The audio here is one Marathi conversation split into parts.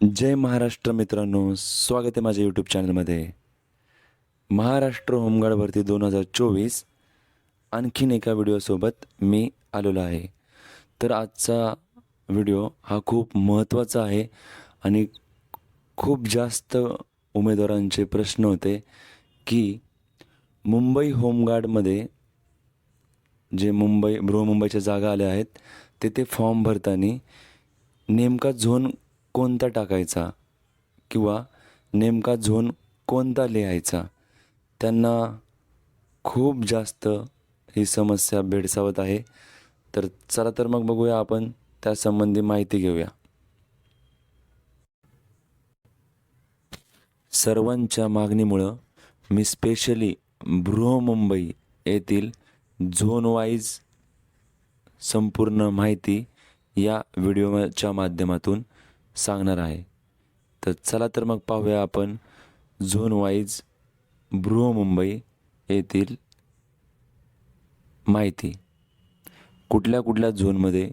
जय महाराष्ट्र मित्रांनो स्वागत आहे माझ्या यूट्यूब चॅनलमध्ये महाराष्ट्र होमगार्ड भरती दोन हजार चोवीस आणखीन एका व्हिडिओसोबत मी आलेलो आहे. तर आजचा व्हिडिओ हा खूप महत्त्वाचा आहे आणि खूप जास्त उमेदवारांचे प्रश्न होते की मुंबई होमगार्डमध्ये जे मुंबई बृहमुंबईच्या जागा आल्या आहेत तेथे फॉर्म भरताना नेमका झोन कोणता टाकायचा? किंवा नेमका झोन कोणता लिहायचा? त्यांना खूप जास्त ही समस्या भेडसावत आहे. तर चला तर मग बघूया आपण त्यासंबंधी माहिती घेऊया. सर्वांच्या मागणीमुळं मी स्पेशली बृहमुंबई येथील झोन वाईज संपूर्ण माहिती या व्हिडिओच्या माध्यमातून सांगणार आहे. तर चला तर मग पाहूया आपण झोन वाईज बृहमुंबई येथील माहिती. कुठल्या कुठल्या झोनमध्ये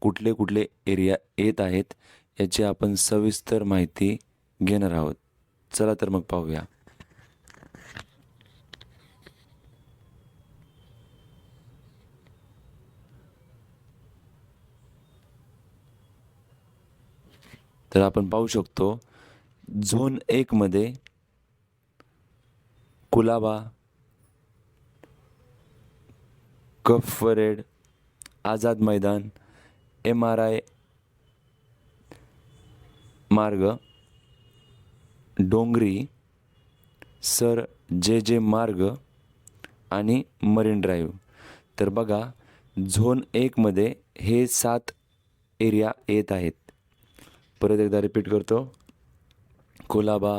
कुठले कुठले एरिया येत आहेत याची आपण सविस्तर माहिती घेणार आहोत. चला तर मग पाहूया. तर आपण पाहू शकतो झोन एकमध्ये कुलाबा कफ parade Azad Maidan M R I मार्ग डोंगरी सर जे जे मार्ग आणि मरीन ड्राईव्ह. तर बघा झोन एकमध्ये हे सात एरिया येत आहेत. परत एकदा रिपीट करतो. कोलाबा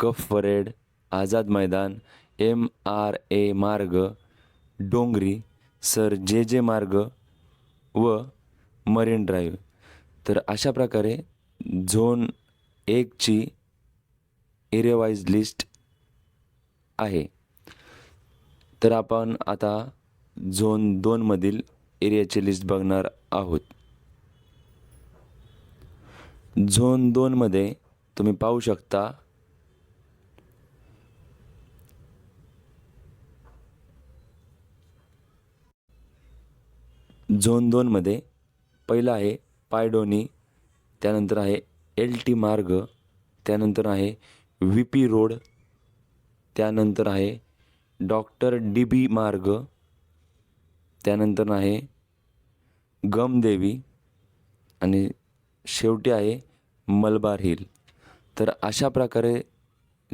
कफ parade Azad Maidan M R A मार्ग डोंगरी सर जे जे मार्ग व मरीन ड्राईव्ह. तर अशा प्रकारे झोन एकची एरियावाईज लिस्ट आहे. तर आपण आता झोन दोनमधील एरियाची लिस्ट बघणार आहोत. झोन दोनमध्ये तुम्ही पाहू शकता. झोन दोनमध्ये पहिला आहे पायडोनी त्यानंतर आहे एल टी मार्ग त्यानंतर आहे व्ही पी रोड त्यानंतर आहे डॉक्टर डी बी मार्ग त्यानंतर आहे गमदेवी आणि शेवटी आहे मलबार हिल. तर अशा प्रकारे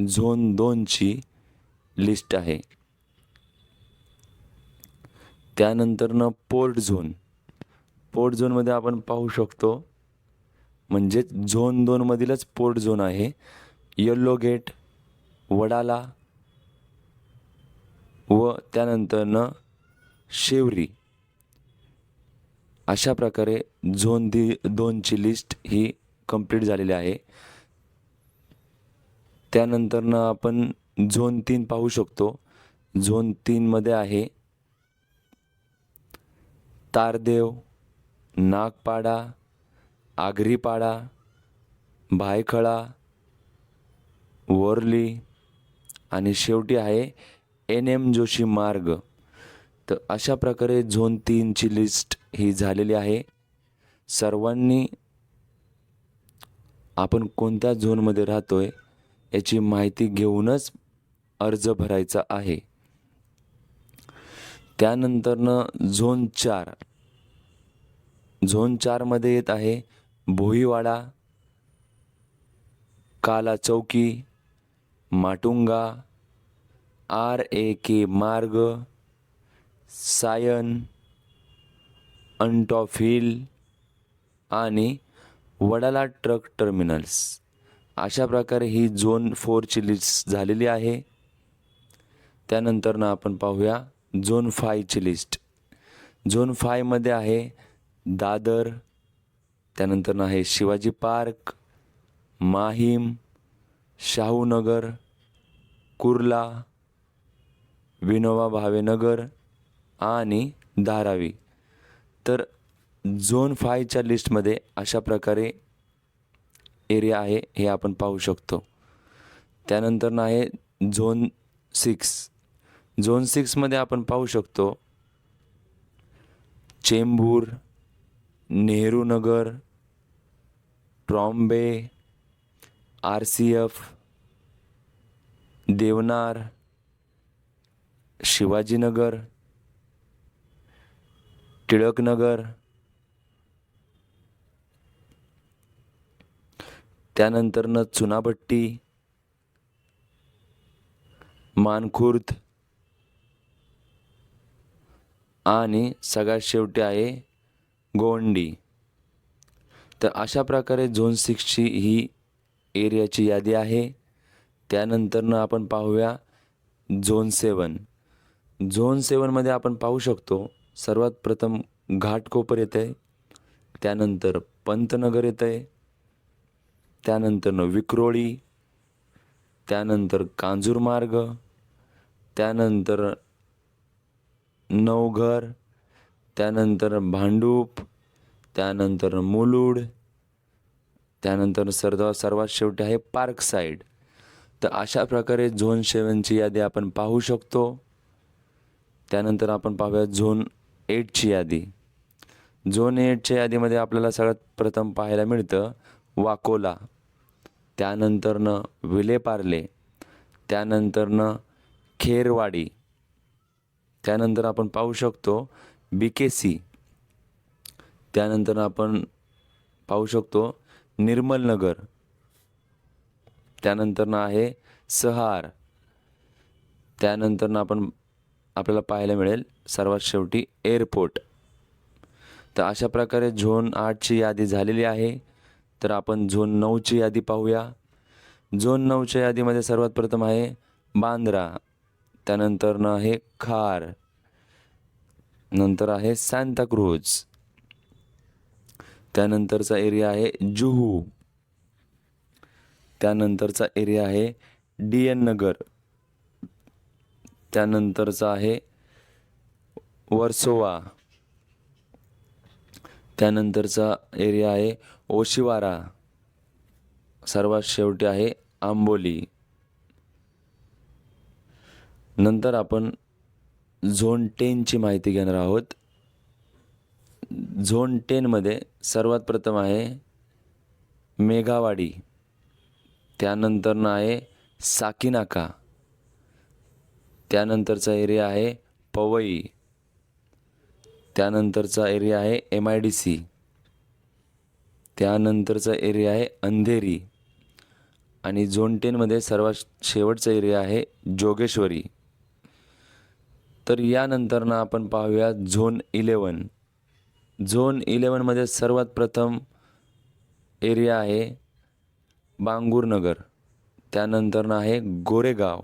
झोन दोनची लिस्ट आहे. त्यानंतरनं पोर्ट झोन. पोर्ट झोनमध्ये आपण पाहू शकतो म्हणजेच झोन दोनमधीलच पोर्ट झोन आहे. येल्लो गेट वडाला व त्यानंतरनं शेवरी. अशा प्रकारे झोन दी दोनची लिस्ट ही कंप्लीट झालेली आहे. त्यानंतरनं आपण झोन तीन पाहू शकतो. झोन तीनमध्ये आहे तारदेव नागपाडा आगरीपाडा भायखळा वरली आणि शेवटी आहे एन एम जोशी मार्ग. तर अशा प्रकारे झोन तीनची लिस्ट ही झालेली आहे. सर्वांनी आपण कोणत्या झोनमध्ये राहतो आहे याची माहिती घेऊनच अर्ज भरायचा आहे. त्यानंतरनं झोन चार. झोन चारमध्ये येत आहे भोईवाडा काला चौकी माटुंगा आर ए के मार्ग सायन अंटॉफ हिल आणि वडाला ट्रक टर्मिनल्स. अशा प्रकारे ही झोन फोरची लिस्ट झालेली आहे. त्यानंतरनं आपण पाहूया झोन फायची लिस्ट. झोन फायमध्ये आहे दादर त्यानंतर आहे शिवाजी पार्क माहीम शाहूनगर कुर्ला विनोबा भावेनगर आणि धारावी. तर झोन फायच्या लिस्टमध्ये अशा प्रकारे एरिया आहे हे आपण पाहू शकतो. त्यानंतर आहे झोन सिक्स. झोन सिक्समध्ये आपण पाहू शकतो Chembur Nehru Nagar Trombay R C F Deonar Shivaji Nagar Tilak Nagar त्यानंतरनं Chunabhatti. Mankhurd. आणि सगळ्यात शेवटी आहे गोवंडी. तर अशा प्रकारे झोन सिक्सची ही एरियाची यादी आहे. त्यानंतरनं आपण पाहूया झोन सेवन. झोन सेवनमध्ये आपण पाहू शकतो सर्वात प्रथम घाटकोपर येतं आहे त्यानंतर पंतनगर येतं आहे त्यानंतरनं विक्रोळी त्यानंतर कांजूरमार्ग त्यानंतर नवघर त्यानंतर भांडूप त्यानंतर मुलुड त्यानंतर सर्व सर्वात शेवटी आहे पार्क साईड तर अशा प्रकारे झोन सेवनची यादी आपण पाहू शकतो. त्यानंतर आपण पाहूया झोन एटची यादी. झोन एटच्या यादीमध्ये आपल्याला सगळ्यात प्रथम पाहायला मिळतं वाकोला. त्यानंतरनं विलेपार्ले. त्यानंतरनं खेरवाडी. त्यानंतर आपण पाहू शकतो बी के सी त्यानंतर आपण पाहू शकतो निर्मलनगर. त्यानंतरनं आहे सहार. त्यानंतरनं आपण आपल्याला पाहायला मिळेल. सर्वात शेवटी एअरपोर्ट तर अशा प्रकारे झोन आठची यादी झालेली आहे. तर आपण झोन नऊची यादी पाहूया. झोन नऊच्या यादीमध्ये सर्वात प्रथम आहे बांद्रा. त्यानंतरनं आहे खार. नंतर आहे सांताक्रूज त्यानंतरचा एरिया आहे जुहू. त्यानंतरचा एरिया आहे डी एन नगर. त्यानंतरचा आहे वर्सोवा. त्यानंतरचा एरिया आहे ओशिवारा. सर्वात शेवटी आहे आंबोली. नंतर आपण झोन टेनची माहिती घेणार आहोत. झोन टेनमध्ये सर्वात प्रथम आहे मेघावाडी. त्यानंतरनं आहे साकीनाका. त्यानंतरचा एरिया आहे पवई. त्यानंतरचा एरिया आहे एम आय डी सी त्यानंतरचा एरिया आहे अंधेरी. आणि झोन टेनमध्ये सर्वात शेवटचा एरिया आहे जोगेश्वरी. तर यानंतरनं आपण पाहूया झोन इलेवन झोन इलेवनमध्ये सर्वात प्रथम एरिया आहे बांगूरनगर त्यानंतरनं आहे गोरेगाव.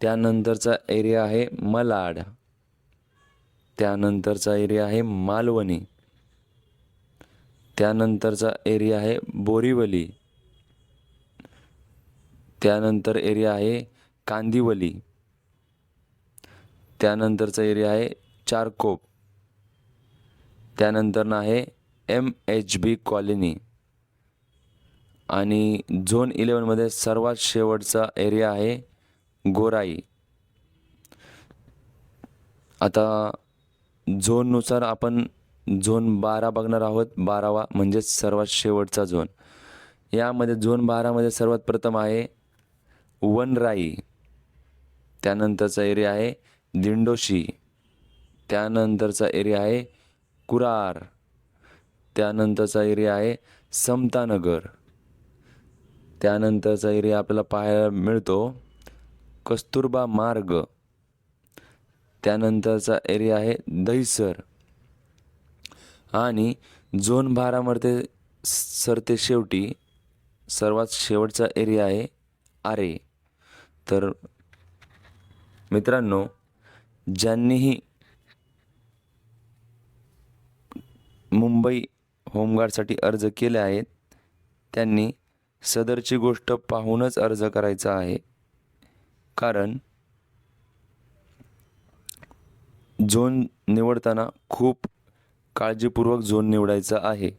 त्यानंतरचा एरिया आहे मलाड. त्यानंतरचा एरिया आहे मालवणी. त्यानंतरचा एरिया आहे बोरीवली. त्यानंतर एरिया आहे कांदिवली. त्यानंतरचा एरिया आहे चारकोप. त्यानंतरनं आहे एम एच बी कॉलनी. आणि झोन इलेवनमध्ये सर्वात शेवटचा एरिया आहे गोराई. आता झोननुसार आपण झोन बारा बघणार आहोत. बारावा म्हणजेच सर्वात शेवटचा झोन. यामध्ये झोन बारामध्ये सर्वात प्रथम आहे वनराई. त्यानंतरचा एरिया आहे दिंडोशी. त्यानंतरचा एरिया आहे कुरार. त्यानंतरचा एरिया आहे समतानगर. त्यानंतरचा एरिया आपल्याला पाहायला मिळतो. कस्तुरबा मार्ग. त्यानंतरचा एरिया आहे दहिसर. आणि झोन बारामध्ये सरते शेवटी सर्वात शेवटचा एरिया आहे आरे. तर मित्रांनो ज्यांनीही मुंबई होमगार्डसाठी अर्ज केले आहेत त्यांनी सदरची गोष्ट पाहूनच अर्ज करायचा आहे. कारण झोन निवडताना खूप काळजीपूर्वक झोन निवडायचा आहे.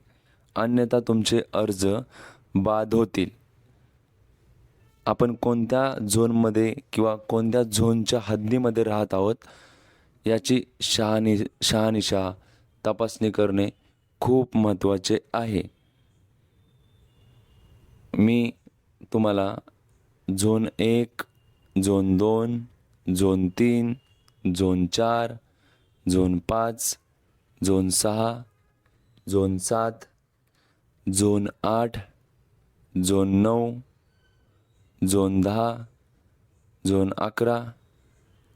अन्यथा तुमचे अर्ज बाद होतील. आपण कोणत्या झोनमध्ये किंवा कोणत्या झोनच्या हद्दीमध्ये राहत आहोत याची शहानि शहानिशा तपासणी करणे खूप महत्त्वाचे आहे. मी तुम्हाला झोन एक झोन दोन झोन तीन झोन चार झोन पाच झोन सहा झोन सात झोन आठ झोन नऊ झोन दहा झोन अकरा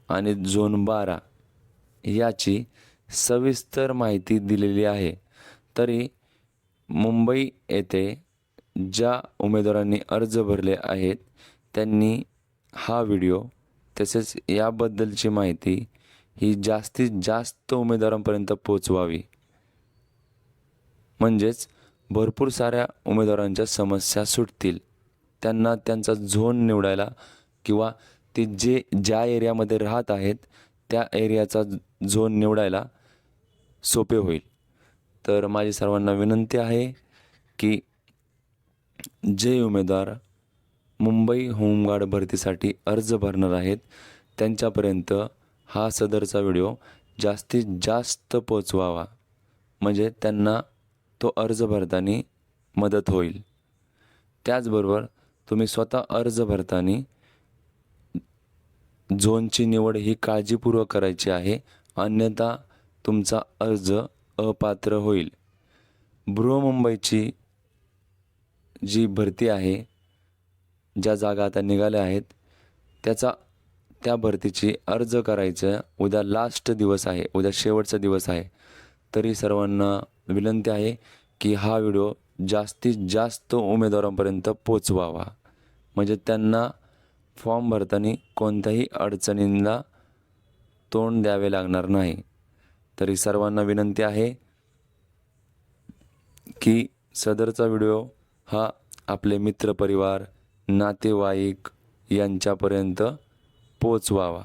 आणि झोन बारा याची सविस्तर माहिती दिलेली आहे. तरी मुंबई येथे ज्या उमेदवारांनी अर्ज भरले आहेत त्यांनी हा व्हिडिओ तसेच याबद्दलची माहिती ही जास्तीत जास्त उमेदवारांपर्यंत पोचवावी म्हणजेच भरपूर साऱ्या उमेदवारांच्या समस्या सुटतील. त्यांना त्यांचा झोन निवडायला किंवा ते जे ज्या एरियामध्ये राहत आहेत त्या एरियाचा झोन निवडायला सोपे होईल. तर माझी सर्वांना विनंती आहे की जे उमेदवार मुंबई होमगार्ड भरतीसाठी अर्ज भरणार आहेत. त्यांच्यापर्यंत हा सदरचा व्हिडिओ जास्तीत जास्त पोचवावा. म्हणजे त्यांना तो अर्ज भरताना मदत होईल. त्याचबरोबर तुम्ही स्वतः अर्ज भरताना झोनची निवड ही काळजीपूर्वक करायची आहे. अन्यथा तुमचा अर्ज अपात्र होईल. बृहमुंबईची जी भरती आहे ज्या जागा आता निघाल्या आहेत त्याचा त्या भरतीची अर्ज करायचं उद्या लास्ट दिवस आहे उद्या शेवटचा दिवस आहे. तरी सर्वांना विनंती आहे की हा व्हिडिओ जास्तीत जास्त उमेदवारांपर्यंत पोचवावा. म्हणजे त्यांना फॉर्म भरताना कोणत्याही अडचणींना तोंड द्यावे लागणार नाही. तरी सर्वांना विनंती आहे की सदरचा व्हिडिओ हा आपले मित्रपरिवार नातेवाईक यांच्यापर्यंत पोचवावा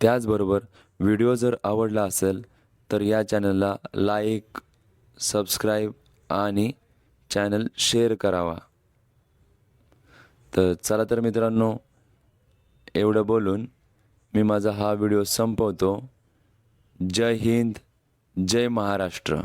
त्याचबरोबर व्हिडिओ जर आवडला असेल तर या चॅनलला लाईक सबस्क्राईब आणि चॅनल शेअर करावा. तर चला तर मित्रांनो एवढं बोलून मी माझा हा व्हिडिओ संपवतो. जय हिंद जय महाराष्ट्र.